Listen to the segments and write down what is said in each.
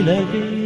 நிலவே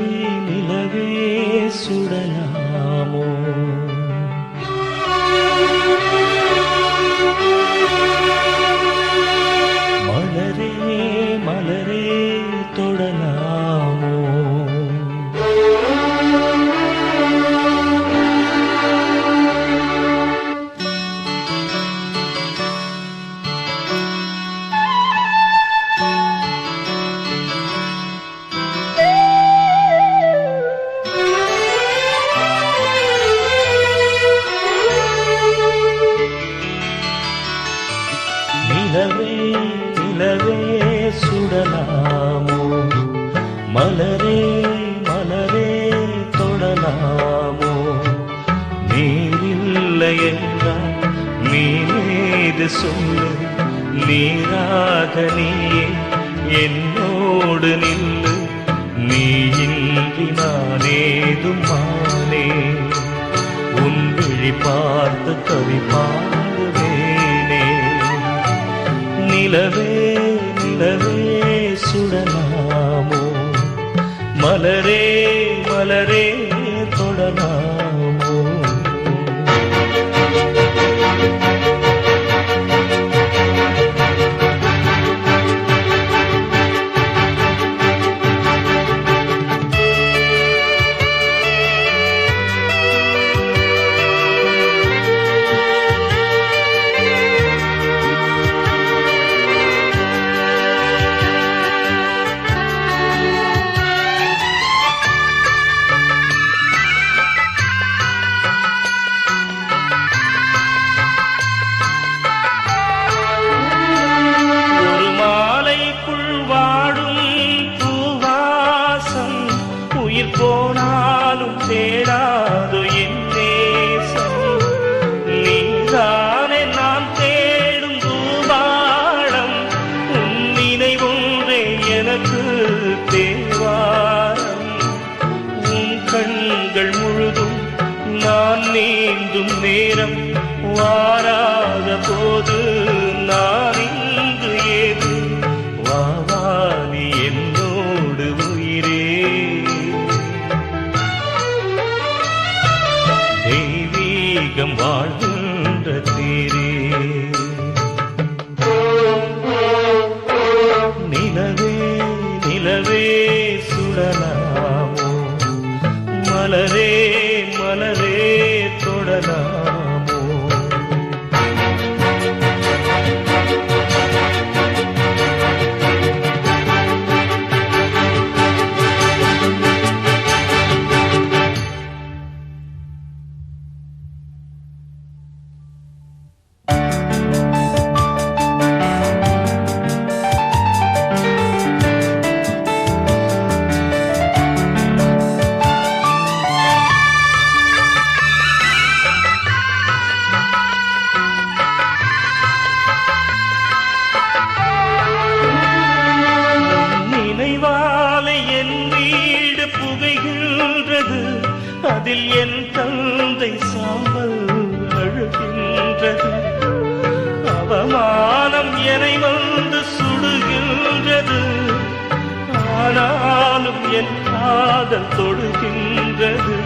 நீது சொல்லு நீராக நீயே என்னோடு நில்லு. நீ இன்றி நானேதும் மானே. உன் விழி பார்த்து கவி பாடுவேனே. நிலவே நிலவே சுடலாமோ. மலரே மலரே தொடலாமோ. தெய்வீகம் வாழ்கின்ற தீரே கண்ணில் என் தந்தை சாம்பல் அழுகின்றது. அவமானம் என வந்து சுடுகின்றது. ஆனாலும் என் காதல் தொடுகின்றது.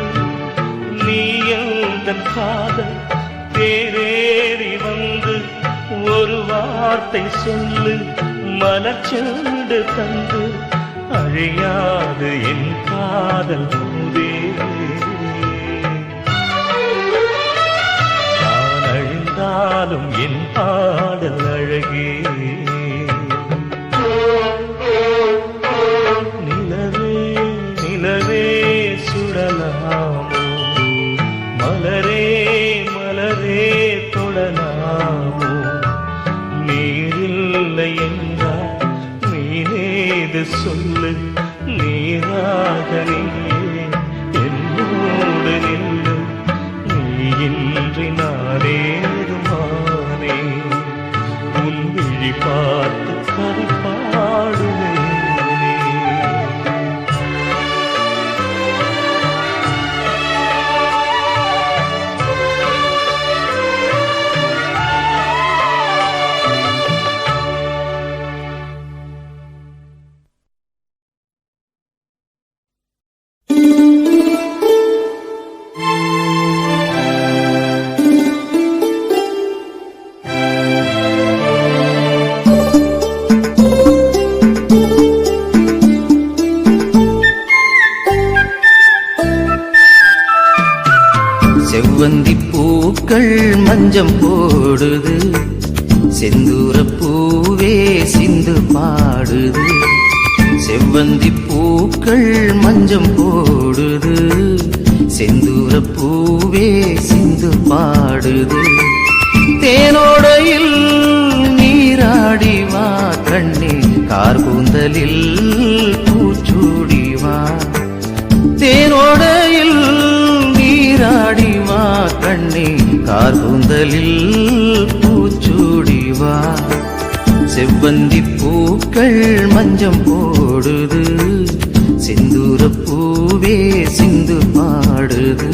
நீ எந்தன் காதல் தேரேறி வந்து ஒரு வார்த்தை சொல்லு மலச்செண்டு தந்து. அழியாது என் காதல் பூவே பாடினாலும் என் பாடல் அழகே. நிலவே நிலவே சுடலாமோ? மலரே மலரே தொடலாமோ? நீரில்லை என்றால் மீனேது சொல்லு நீராக நீயே என்னோடு நின்று நீ இன்றி நானேதுமானே பார்த்து கவி கண்கள் மஞ்சம் போடுது. செந்தூர பூவே சிந்து பாடுது. செவ்வந்தி பூக்கள் மஞ்சம் போடுது. செந்தூர பூவே சிந்து பாடுது. தேனோடையில் நீராடி வா கண்ணே கார்கூந்தலில் பூச்சூடி வா. தேனோடையில் நீராடி வா கண்ணே கார்கூந்தலில் பூச்சூடி வா செவ்வந்தி பூக்கள் மஞ்சம் போடுது. செந்தூர பூவே சிந்து பாடுது.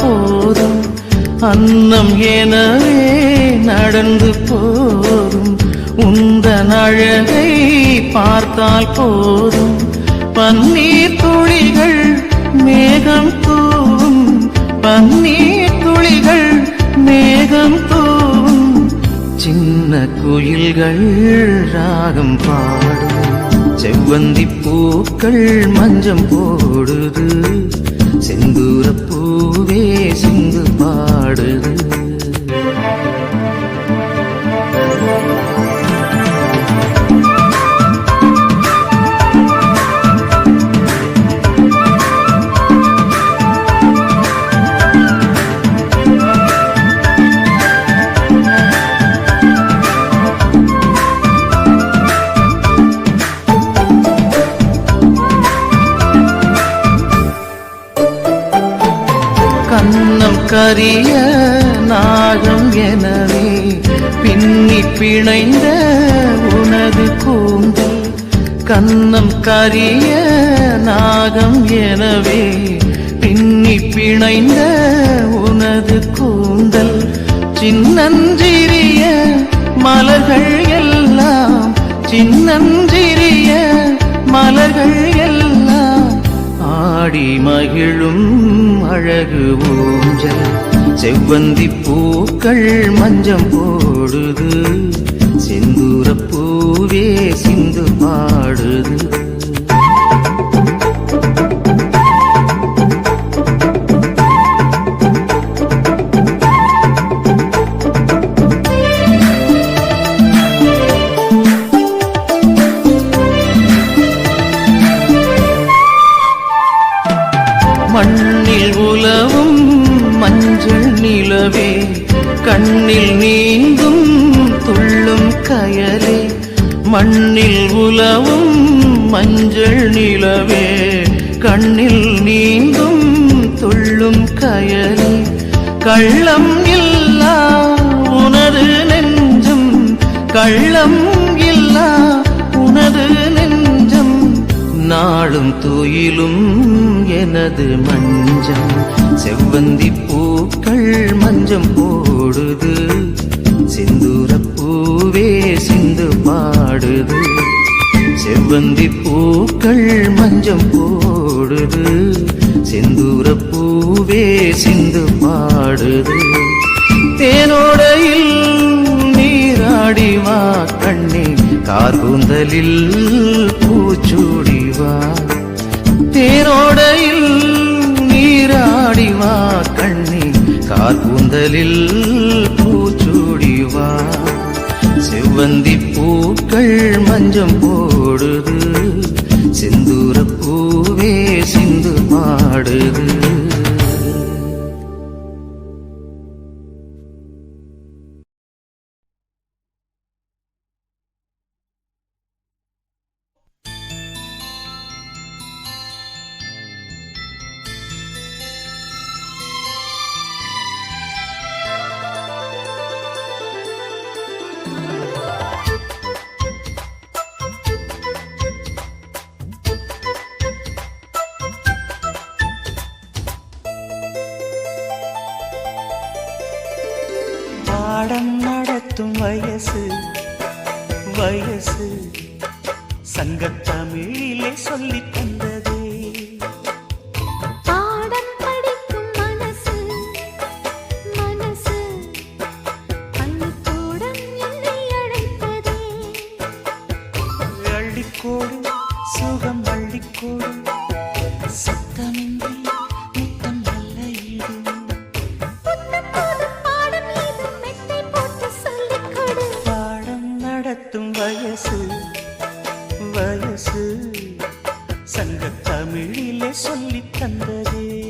போதும். அன்னம் எனவே நடந்து போதும். உந்த அழகை பார்த்தால் போதும். பன்னீர் துளிகள் மேகம் தூவும். பன்னீர் துளிகள் மேகம் தூவும். சின்ன குயில்கள் ராகம் பாடும். செவ்வந்தி பூக்கள் மஞ்சம் போடுது. செந்தூரப்பூவே சிந்து பாடுது கரிய நாகம் எனவே பின்னி பிணைந்த உனது கூந்தல். கண்ணம் கரிய நாகம் எனவே பின்னி பிணைந்த உனது கூந்தல். சின்னஞ்சிறிய மலர்கள் எல்லாம் சின்னஞ்சிறிய மலர்கள் எல்லாம் ஆடி மகிழும் அழகு ஊஞ்சல். செவ்வந்தி பூக்கள் மஞ்சம் போடுது. செந்தூர பூவே சிந்து பாடுது மண்ணில் உலவும் மஞ்சள் நிலவே கண்ணில் நீங்கும் துள்ளும் கயலே. கள்ளம் இல்லா உனது நெஞ்சம். கள்ளம் இல்லா உனது நெஞ்சம். நாளும் துயிலும் எனது மஞ்சம். செவ்வந்தி பூக்கள் மஞ்சம் போடுது. பாடுது. செவ்வந்தி பூக்கள் மஞ்சம் போடுது. செந்தூர பூவே சிந்து பாடுது. தேனோடையில் நீராடி வா கண்ணே. கார்கூந்தலில் பூச்சூடி வா. தேனோடையில் நீராடி வா கண்ணே. கார்கூந்தலில் பூச்சூடி வா. செவ்வந்தி பூக்கள் மஞ்சம் போடுது. செந்தூர பூவே சிந்து பாடுது. சங்க தமிழிலே சொல்லித் தந்ததே.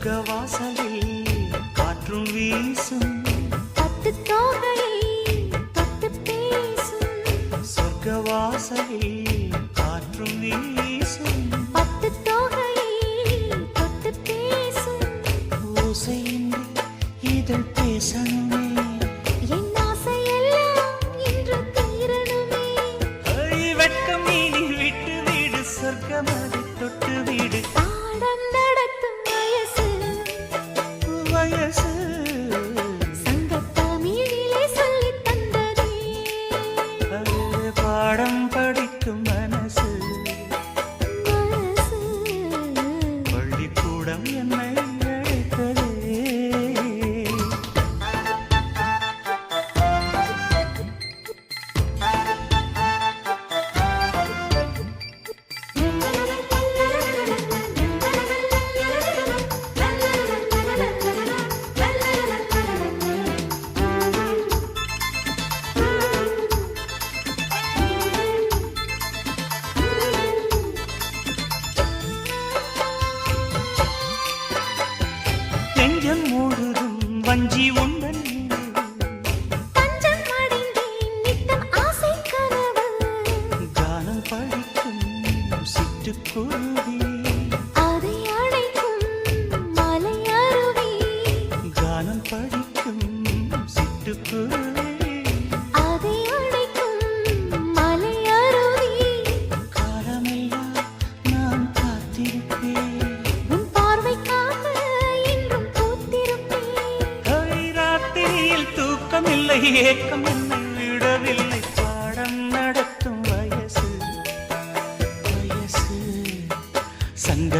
சொர்க்க வாசலில் காற்றும் வீசும். பத்து தோகையில் பத்து பேசும். சொர்க்க வாசலில் காற்றும் வீசும். பத்து தோகையில் பத்து பேசும். ஓசையின்றி இதழ் பேசணுமே. என் ஆசை எல்லாம் இன்று தீரணுமே. தொட்டு வீடு. beautiful.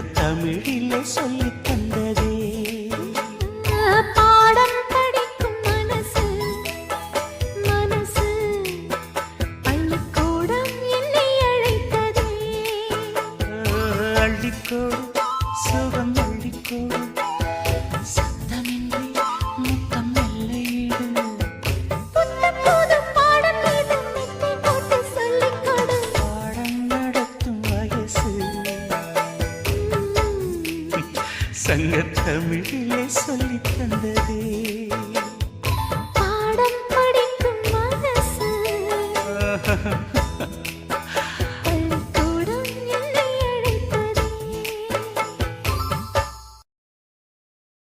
தமிழிலே சொல்லி